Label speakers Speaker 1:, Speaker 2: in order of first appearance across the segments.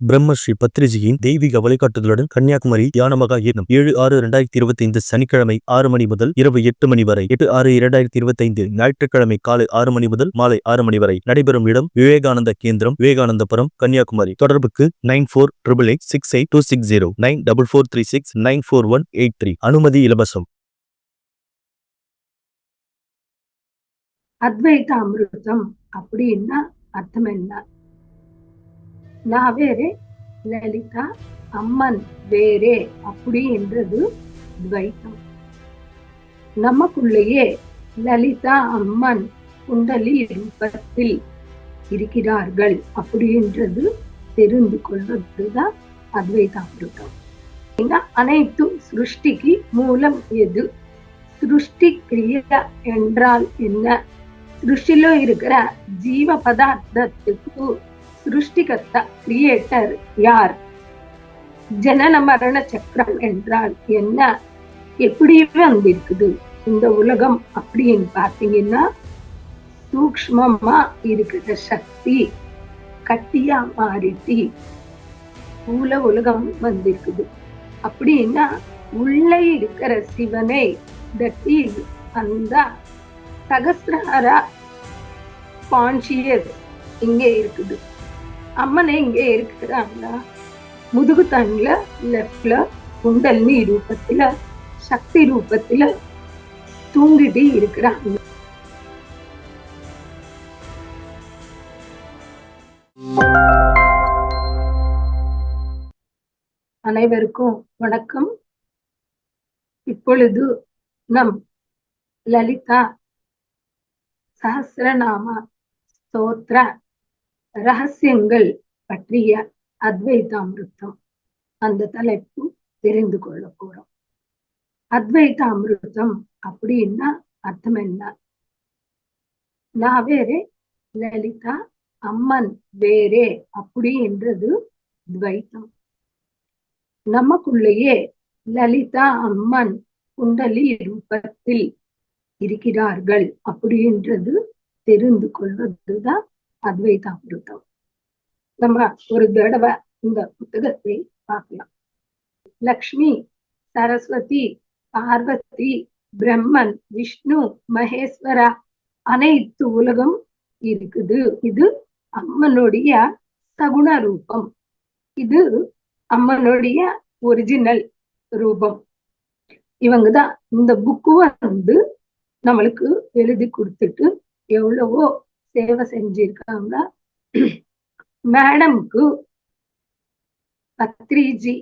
Speaker 1: பிரம்மஸ்ரீ பத்ரிஜியின் தெய்வீக வழிகாட்டுதலுடன் கன்னியாகுமரி தியானமகா யக்னம் ஏழு ஆறு இரண்டாயிரத்தி இருபத்தி ஐந்து சனிக்கிழமை ஆறு மணி முதல் இரவு எட்டு மணி வரை. எட்டு ஆறு இரண்டாயிரத்தி இருபத்தி ஐந்து ஞாயிற்றுக்கிழமை காலை ஆறு மணி முதல் மாலை ஆறு மணி வரை நடைபெறும் இடம் விவேகானந்த கேந்திரம் விவேகானந்தபுரம் கன்னியாகுமரி. தொடர்புக்கு nine four triple eight six eight two six zero nine double four three six nine four one eight three. அனுமதி இலவசம்.
Speaker 2: அத்வைத அமிர்தம் அப்படின்னா அர்த்தம் என்ன? நான் வேறே லலிதா அம்மன் வேறே அப்படின்றது துவைத்தம். நமக்குள்ளேயே லலிதா அம்மன் குண்டலி ரூபத்தில் இருக்கிறார்கள் அப்படின்றது தெரிந்து கொள்வதுதான் அத்வைதாமிருதம் அனைத்து சிருஷ்டிக்கு மூலம் எது? சிருஷ்டி கிரியா என்றால் என்ன? சிருஷ்டியில இருக்கிற ஜீவ பதார்த்தத்துக்கு சிருஷ்டிகர்த்தா கிரியேட்டர் யார்? ஜனன மரண சக்கரம் என்றால் என்ன? எப்படி வந்திருக்குது இந்த உலகம் அப்படின்னு பாத்தீங்கன்னா சூக்மமா இருக்கிற சக்தி கட்டியா மாறிட்டி மூல உலகம் வந்திருக்குது. அப்படின்னா உள்ளே இருக்கிற சிவனை தட் இஸ் அந்த சகசிரஹர கான்சியஸ் இங்கே இருக்குது. அம்மனை இங்கே இருக்கிறாங்களா முதுகு தண்ணில லெஃப்ட்ல குண்டலினி ரூபத்துல சக்தி ரூபத்துல தூங்கிட்டு இருக்கிறாங்க அனைவருக்கும் வணக்கம். இப்பொழுது நம் லலிதா சஹசிரநாம ஸ்தோத்ர ரகசியங்கள் பற்றிய அத்வைதாமிருத்தம் அந்த தலைப்பு தெரிந்து கொள்ள போறோம் அத்வைதாமிருத்தம் அப்படின்னா அர்த்தம் என்ன? நான் வேறே லலிதா அம்மன் வேறே அப்படி என்றது துவைத்தம். நமக்குள்ளேயே லலிதா அம்மன் குண்டலி ரூபத்தில் இருக்கிறார்கள் அப்படின்றது தெரிந்து கொள்வதுதான் அத்வைதாமிருதம் நம்ம ஒரு தடவை இந்த புத்தகத்தை பார்க்கலாம். லக்ஷ்மி சரஸ்வதி பார்வதி பிரம்மன் விஷ்ணு மகேஸ்வரா அனைத்து உலகம் இருக்குது. இது அம்மனுடைய சகுண ரூபம். இது அம்மனுடைய ஒரிஜினல் ரூபம். இவங்க தான் இந்த புக்கு வந்து நம்மளுக்கு எழுதி கொடுத்துட்டு எவ்வளவோ சேவை செஞ்சிருக்காங்க. மேடம்க்கு பத்ரிஜி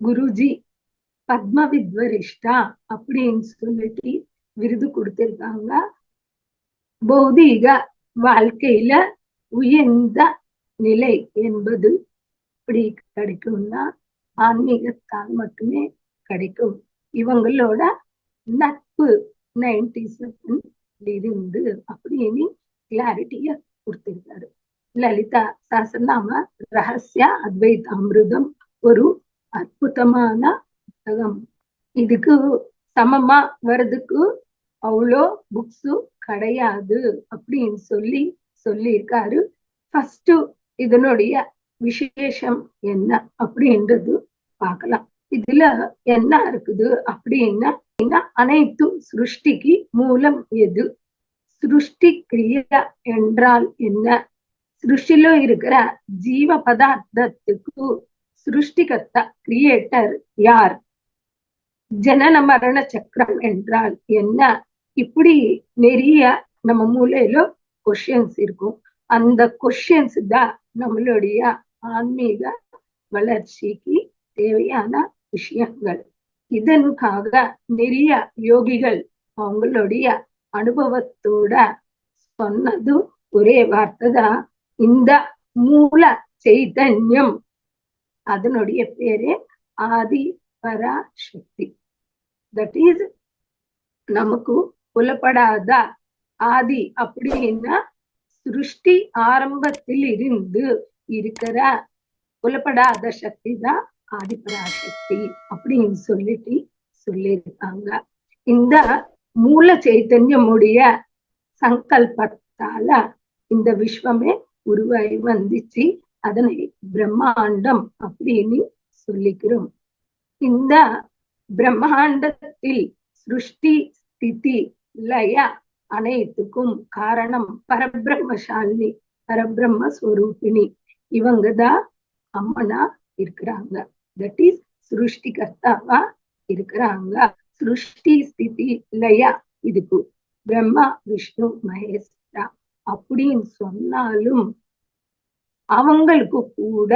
Speaker 2: குருஜி பத்ம வித்வரிஷ்டா அப்படின்னு சொல்லிட்டு விருது கொடுத்திருக்காங்க. பௌதீக வாழ்க்கையில உயர்ந்த நிலை என்பது இப்படி கிடைக்கும்னா ஆன்மீகத்தால் மட்டுமே கிடைக்கும். இவங்களோட நட்பு நைன்டி செவன் இருந்து அப்படின்னு கிளாரிட்டிய கொடுத்திருக்காரு. லலிதா சாசனாம ரகசிய அத்வைத அமிர்தம் ஒரு அற்புதமான புத்தகம். இதுக்கு சமமா வர்றதுக்கு அவ்வளோ புக்ஸு கிடையாது அப்படின்னு சொல்லி சொல்லியிருக்காரு. ஃபர்ஸ்ட் இதனுடைய விசேஷம் என்ன அப்படின்றது பார்க்கலாம். இதுல என்ன இருக்குது அப்படின்னா அனைத்து சிருஷ்டிக்கு மூலம் எது? சிருஷ்டி கிரியா என்றால் என்ன? சிருஷ்டில இருக்கிற ஜீவ பதார்த்தத்துக்கு சிருஷ்டிகர்த்தா கிரியேட்டர் யார்? ஜனன மரண சக்கரம் என்றால் என்ன? இப்படி நிறைய நம்ம மூலையில கொஷின்ஸ் இருக்கும். அந்த கொஷின்ஸ் தான் நம்மளுடைய ஆன்மீக வளர்ச்சிக்கு தேவையான விஷயங்கள். இதற்காக நிறைய யோகிகள் அவங்களுடைய அனுபவத்தோட சொன்னது ஒரே வார்த்தை தான் இந்த மூல சைதன்யம். அதனுடைய பேரு ஆதி பராசக்தி தட் இஸ் நமக்கு புலப்படாத? ஆதி அப்படின்னா சிருஷ்டி ஆரம்பத்தில் இருந்து இருக்கிற புலப்படாத சக்தி தான் ஆதிபராசக்தி அப்படின்னு சொல்லிட்டு சொல்லியிருக்காங்க. இந்த மூல சைத்தன்யமுடைய சங்கல்பத்தால இந்த விஸ்வமே உருவாகி வந்துச்சு. அதனை பிரம்மாண்டம் அப்படின்னு சொல்லிக்கிறோம். இந்த பிரம்மாண்டத்தில் சிருஷ்டி ஸ்திதி லய அனைத்துக்கும் காரணம் பரபிரம்மசாலினி பரபிரம்ம ஸ்வரூபிணி இவங்கதான் அம்மனா இருக்கிறாங்க. தட் இஸ் சிருஷ்டிகர்த்தாவா இருக்கிறாங்க. சிருஷ்டி ஸ்திதி லய இதுக்கு பிரம்மா விஷ்ணு மகேஸ்வரா அப்படின்னு சொன்னாலும் அவங்களுக்கு கூட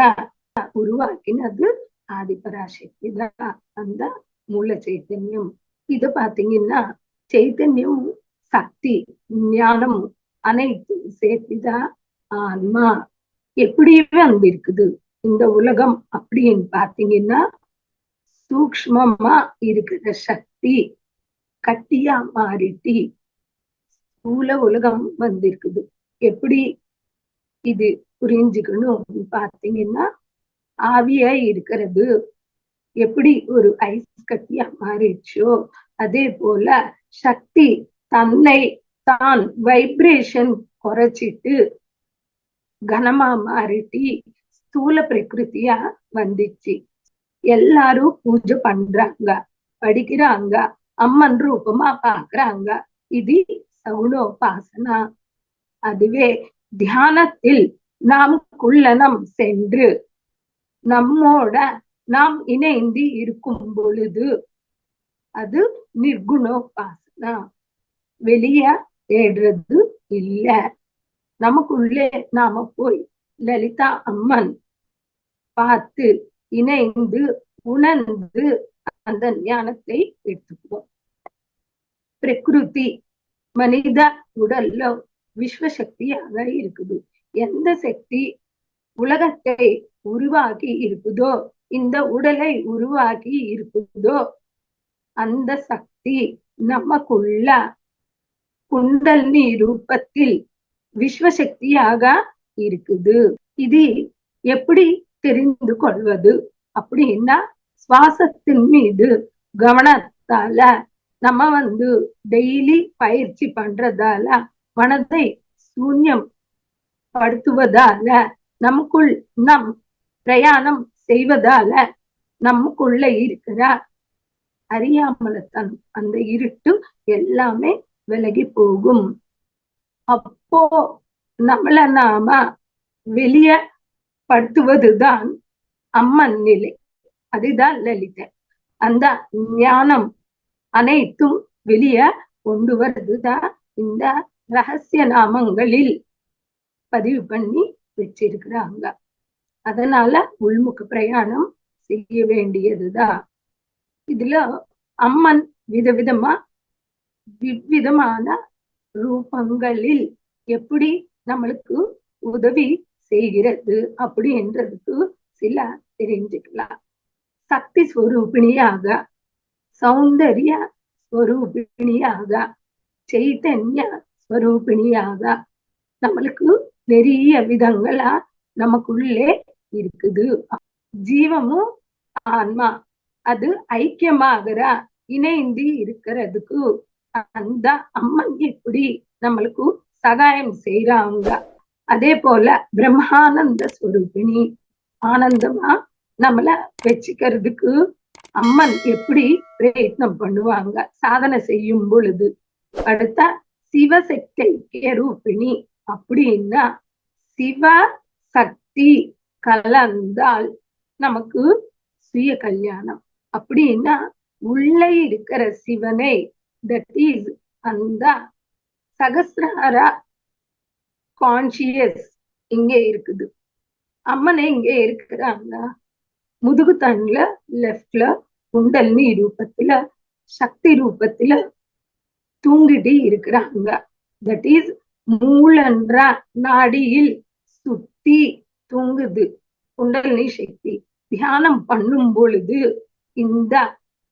Speaker 2: உருவாக்கினது ஆதிபராசக்தி தான். அந்த மூல சைத்தன்யம். இது பாத்தீங்கன்னா சைத்தன்யம் சக்தி ஞானம் அனைத்தும் சேர்த்துதான் ஆன்மா எப்படி வந்திருக்குது. இந்த உலகம் அப்படின்னு பாத்தீங்கன்னா சூக்ஷ்மமா இருக்கிற சக்தி கட்டியா மாறிட்டி ஸ்தூல உலகம் வந்திருக்குது. எப்படி இது புரிஞ்சுக்கணும் பாத்தீங்கன்னா ஆவியா இருக்கிறது எப்படி ஒரு ஐஸ் கட்டியா மாறிடுச்சோ அதே போல சக்தி தன்னை தான் வைப்ரேஷன் குறைச்சிட்டு கனமா மாறிட்டி ஸ்தூல பிரகிருதியா வந்துச்சு. எல்லாரும் பூஜை பண்றாங்க படிக்கிறாங்க அம்மன் ரூபமா பாக்குறாங்க. இது சகுணோபாசனா அதுவே தியானத்தில் நாம் குள்ளனம் சென்று நம்மோட நாம் இணைந்து இருக்கும் பொழுது அது நிர்குணோபாசனா. வெளிய தேடுறது இல்ல. நமக்குள்ளே நாம போய் லலிதா அம்மன் பார்த்து இணைந்து உணர்ந்து அந்த ஞானத்தை எடுத்துக்குவோம். பிரகிருதி மனித உடல்ல விஸ்வசக்தியாக இருக்குது. எந்த சக்தி உலகத்தை உருவாக்கி இருக்குதோ இந்த உடலை உருவாக்கி இருக்குதோ அந்த சக்தி நமக்குள்ள குண்டல்னி ரூபத்தில் விஸ்வசக்தியாக இருக்குது. இது எப்படி தெரிந்து கொள்வது அப்படின்னா சுவாசத்தின் மீது கவனத்தால நம்ம வந்து டெய்லி பயிற்சி பண்றதால மனதை சூன்யம் படுத்துவதால நமக்குள் நம் பிரயாணம் செய்வதால நமக்குள்ள இருக்கிற அறியாமலத்தன் அந்த இருட்டு எல்லாமே விலகி போகும். அப்போ நம்மள நாம வெளிய படுத்துவதுதான் அம்மன் நிலை. அதுதான் லலிதை. அந்த ஞானம் அனைத்தும் வெளிய கொண்டு வர்றதுதான் இந்த ரகசிய நாமங்களில் பதிவு பண்ணி வச்சிருக்கிறாங்க. அதனால உள்முக பிரயாணம் செய்ய வேண்டியதுதான். இதுல அம்மன் விதவிதமா விவிதமான ரூபங்களில் எப்படி நம்மளுக்கு உதவி செய்கிறது அப்படின்றதுக்கு சில தெரிஞ்சுக்கலாம். சக்தி ஸ்வரூபிணியாக சௌந்தரிய ஸ்வரூபிணியாக சைத்தன்ய ஸ்வரூபிணியாக நம்மளுக்கு நிறைய விதங்களா நமக்குள்ளே இருக்குது. ஜீவமும் ஆன்மா அது ஐக்கியமாகிற இணைந்து இருக்கிறதுக்கு அந்த அம்மன் எப்படி நம்மளுக்கு சகாயம் செய்யறாங்க அதே போல பிரம்மானந்த ஸ்வரூபிணி ஆனந்தமா நம்மள வச்சுக்கிறதுக்கு அம்மன் எப்படி பிரயத்னம் பண்ணுவாங்க? சாதனை செய்யும் பொழுது. அடுத்த சிவசக்தி ரூபிணி அப்படின்னா சிவ சக்தி கலந்தால் நமக்கு சுய கல்யாணம். அப்படின்னா உள்ளே இருக்கிற சிவனை தட் இஸ் அந்த சகசிரார கான்சியஸ் இங்கே இருக்குது. அம்மனை இங்கே இருக்கிறாங்க முதுகு தண்டுல லெஃப்ட்ல குண்டல்னி ரூபத்துல சக்தி ரூபத்துல தூங்கிட்டு இருக்கிறாங்க. தட் இஸ் மூலன்ற நாடியில் சுத்தி தூங்குது. குண்டலினி சக்தி. தியானம் பண்ணும் பொழுது இந்த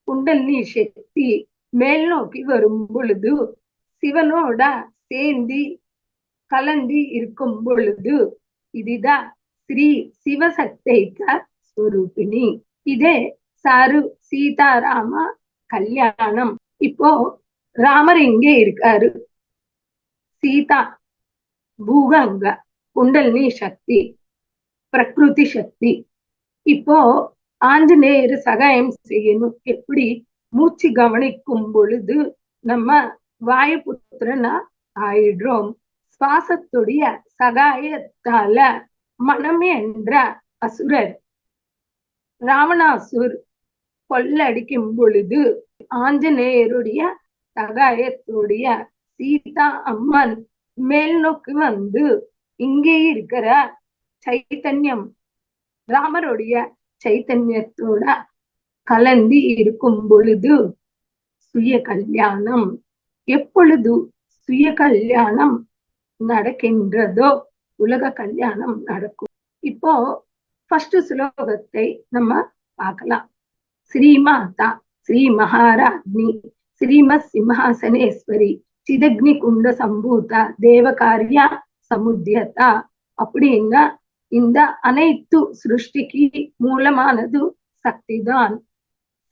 Speaker 2: குண்டலினி சக்தி மேல் நோக்கி வரும் பொழுது சிவனோட சேர்ந்து கலந்து இருக்கும் பொழுது இதுதான் ஸ்ரீ சிவசக்திக ஸ்வரூபிணி. இதே சாரு சீதாராம கல்யாணம். இப்போ ராமர் இங்கே இருக்காரு? சீதா பூகங்க குண்டலினி சக்தி பிரகிருதி சக்தி. இப்போ ஆஞ்சநேயர் சகாயம் செய்யணும். எப்படி? மூச்சு கவனிக்கும் பொழுது நம்ம வாயுபுத்திரனா ஆயிடுறோம். சுவாசத்துடைய சகாயத்தால மனம் என்ற அசுரர் ராவணாசுர் கொள்ளடிக்கும் பொழுது ஆஞ்சநேயருடைய சகாயத்துடைய சீதா அம்மன் மேல் நோக்கி வந்து இங்கே இருக்கிற சைத்தன்யம் ராமருடைய சைத்தன்யத்தோட கலந்து இருக்கும் பொழுது சுய கல்யாணம் எப்பொழுது சுய கல்யாணம் நடக்கின்றதோ உலக கல்யாணம் நடக்கும். இப்போ ஃபர்ஸ்ட் ஸ்லோகத்தை நம்ம பார்க்கலாம். ஸ்ரீமாதா ஸ்ரீ மகாராஜ்னி ஸ்ரீமத் சிம்ஹாசனேஸ்வரி சிதக்னி குண்ட சம்பூதா தேவகாரியா சமுத்தியதா அப்படின்னா இந்த அனைத்து சிருஷ்டிக்கு மூலமானது சக்திதான்.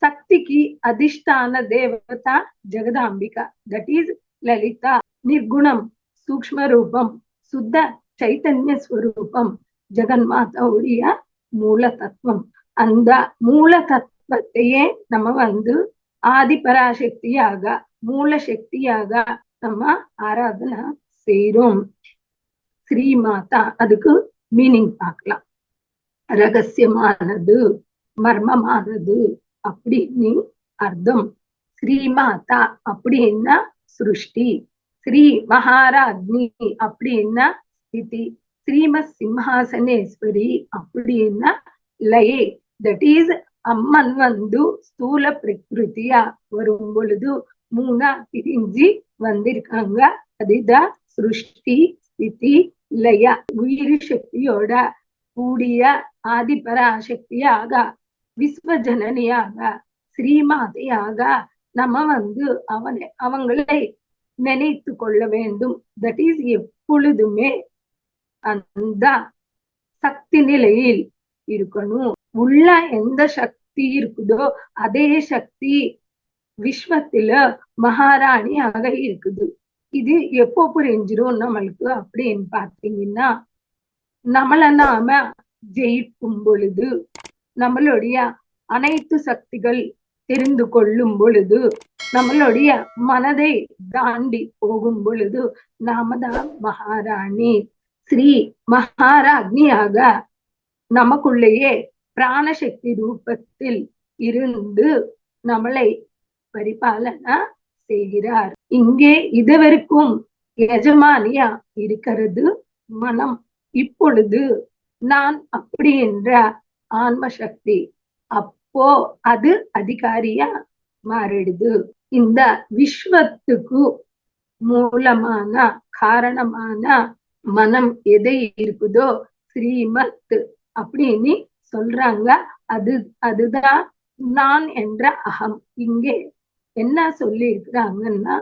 Speaker 2: சக்திக்கு அதிஷ்டான தேவதா ஜெகதாம்பிகா. That is Lalitha. நிர்குணம். சூக்ம ரூபம் சுத்த சைத்தன்ய ஸ்வரூபம் ஜெகன்மாதாவுடைய மூல தத்துவம் அந்த மூல தத்துவத்தையே நம்ம வந்து ஆதி பராசக்தியாக மூல சக்தியாக நம்ம ஆராதனை செய்யறோம் ஸ்ரீ மாதா அதுக்கு மீனிங் பார்க்கலாம். ரகசியமானது மர்மமானது அப்படின்னு அர்த்தம். ஸ்ரீமாதா அப்படின்னா சிருஷ்டி. ஸ்ரீ மகாராஜ்னி அப்படின்னா ஸ்திதி ஸ்ரீமத் சிம்ஹாசனேஸ்வரி அப்படின்னா லயே. தட் இஸ் அம்மன் வந்து ஸ்தூல பிரகிருதியா வரும் பொழுது மூணா பிரிஞ்சு வந்திருக்காங்க. அதுதான் சிருஷ்டி ஸ்திதி லய. உயிர் சக்தியோட கூடிய ஆதிபராசக்தியாக விஸ்வஜனனியாக ஸ்ரீமாதையாக நம்ம வந்து அவனை அவங்களை நினைத்து கொள்ள வேண்டும் தட் இஸ் எப்பொழுதுமே அந்த சக்தி நிலையில் இருக்கணும். உள்ள எந்த சக்தி இருக்குதோ அதே சக்தி விஸ்வத்துல மகாராணியாக இருக்குது. இது எப்போ புரிஞ்சிரும் நம்மளுக்கு அப்படின்னு பாத்தீங்கன்னா நம்மள நாம ஜெயிக்கும் பொழுது நம்மளுடைய அனைத்து சக்திகள் தெரிந்து கொள்ளும் பொழுது நம்மளுடைய மனதை தாண்டி போகும் பொழுது நாம தான் மகாராணி. ஸ்ரீ மகாராஜ்னியாக நமக்குள்ளேயே பிராணசக்தி ரூபத்தில் இருந்து நம்மளை பரிபாலனா செய்கிறார். இங்கே இதுவரைக்கும் எஜமானியா இருக்கிறது. மனம் இப்பொழுது நான் அப்படி என்ற ஆன்ம சக்தி அப்போ அது அதிகாரியா மாறிடுது. இந்த விஸ்வத்துக்கு மூலமான காரணமான மனம் எதை இருக்குதோ ஸ்ரீமத் அப்படின்னு சொல்றாங்க. அது அதுதான் நான் என்ற அகம். இங்கே என்ன சொல்லி இருக்கிறாங்கன்னா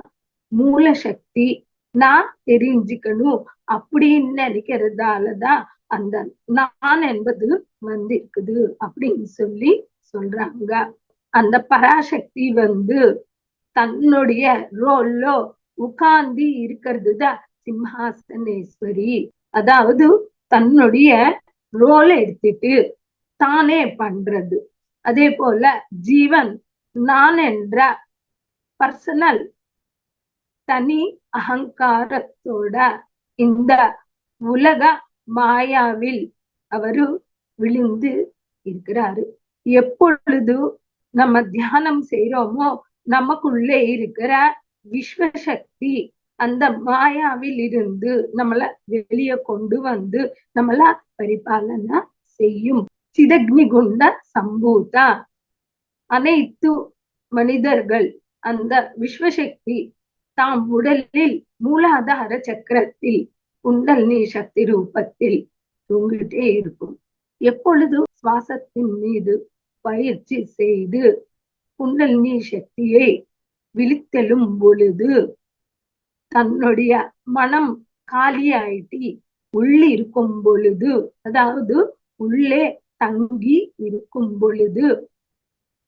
Speaker 2: மூல சக்தி நான் தெரிஞ்சுக்கணும் அப்படின்னு நினைக்கிறதாலதான் அந்த நான் என்பது வந்திருக்குது அப்படின்னு சொல்லி சொல்றாங்க. அந்த பராசக்தி வந்து தன்னுடைய ரோல்லோ உட்கார்ந்து இருக்கிறது தான் சிம்ஹாசனேஸ்வரி. அதாவது தன்னுடைய ரோல் எடுத்துட்டு தானே பண்றது. அதே போல ஜீவன் நான் என்ற பர்சனல் தனி அகங்காரத்தோட இந்த உலக மாயாவில் அவரு விழுந்து இருக்கிறாரு. எப்பொழுது நம்ம தியானம் செய்யறோமோ நமக்குள்ளே இருக்கிற விஸ்வசக்தி அந்த மாயாவில் இருந்து நம்மள வெளியே கொண்டு வந்து நம்மள பரிபாலனை செய்யும். சிதக்னி குண்ட சம்பூதா. அனைத்து மனிதர்கள் அந்த விஸ்வசக்தி தாம் உடலில் மூலாதார சக்கரத்தில் குண்டலினி சக்தி ரூபத்தில் தூங்கிட்டே இருக்கும். எப்பொழுது சுவாசத்தின் மீது பயிற்சி செய்து குண்டலினி சக்தியை விழித்தெழும் பொழுது தன்னுடைய மனம் காலியாயிட்டி உள்ளே இருக்கும் பொழுது அதாவது உள்ளே தங்கி இருக்கும் பொழுது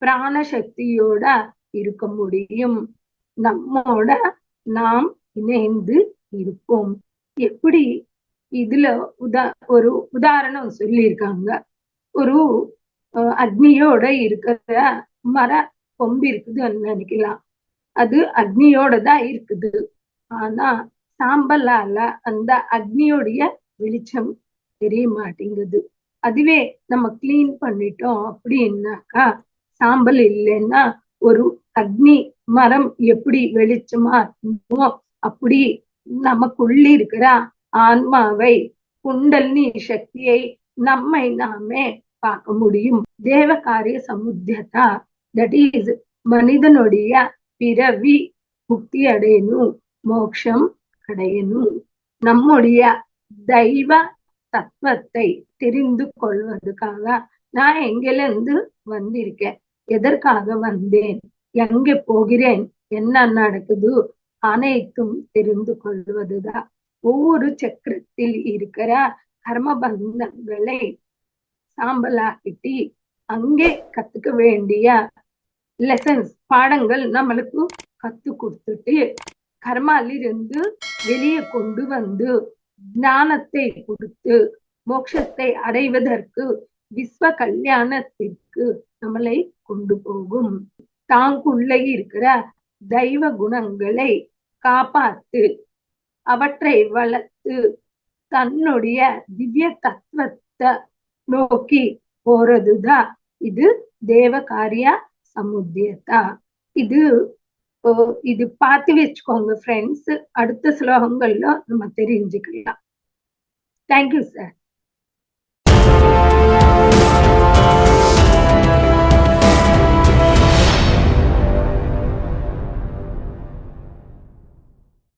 Speaker 2: பிராணசக்தியோட இருக்க முடியும். நம்மோட நாம் இணைந்து இருப்போம். எப்படி இதுல உதா ஒரு உதாரணம் சொல்லியிருக்காங்க. ஒரு அக்னியோட இருக்கிற மர கொம்பு இருக்குதுன்னு நினைக்கலாம். அது அக்னியோட தான் இருக்குது. ஆனா சாம்பலால அந்த அக்னியோடைய வெளிச்சம் தெரிய மாட்டேங்குது அதுவே நம்ம கிளீன் பண்ணிட்டோம் அப்படின்னாக்கா சாம்பல் இல்லைன்னா ஒரு அக்னி மரம் எப்படி வெளிச்சமா இருக்குமோ அப்படி நமக்குள்ள இருக்கிற ஆன்மாவை குண்டலினி சக்தியை நம்மை நாமே பார்க்க முடியும். தேவ காரிய சமுத்தியதா தட் இஸ் மனிதனுடைய பிறவி முக்தி அடையணும் மோட்சம் அடையணும். நம்முடைய தெய்வ தத்துவத்தை தெரிந்து கொள்வதற்காக நான் எங்கிலிருந்து வந்திருக்கேன்? எதற்காக வந்தேன்? எங்கே போகிறேன்? என்ன நடக்குது? அனைத்தும் தெரிந்து கொள்வதுதான். ஒவ்வொரு சக்கரத்தில் இருக்கிற கர்ம பந்தங்களை சாம்பலாக்கிட்டு அங்கே கத்துக்க வேண்டிய லெசன்ஸ் பாடங்கள் நம்மளுக்கு கத்து கொடுத்துட்டு கர்மாலிருந்து வெளியே கொண்டு வந்து ஞானத்தை கொடுத்து மோட்சத்தை அடைவதற்கு விஸ்வ கல்யாணத்திற்கு நம்மளை கொண்டு போகும். தாங்குள்ள இருக்கிற தெய்வ குணங்களை காப்பாத்து அவற்றை வளர்த்து தன்னுடைய திவ்ய தத்துவத்தை நோக்கி போறதுதான் இது தேவ காரியா சமுத்தியதா இது இது பார்த்து வச்சுக்கோங்க ஃப்ரெண்ட்ஸ் அடுத்த ஸ்லோகங்கள்ல நம்ம தெரிஞ்சுக்கலாம். Thank you sir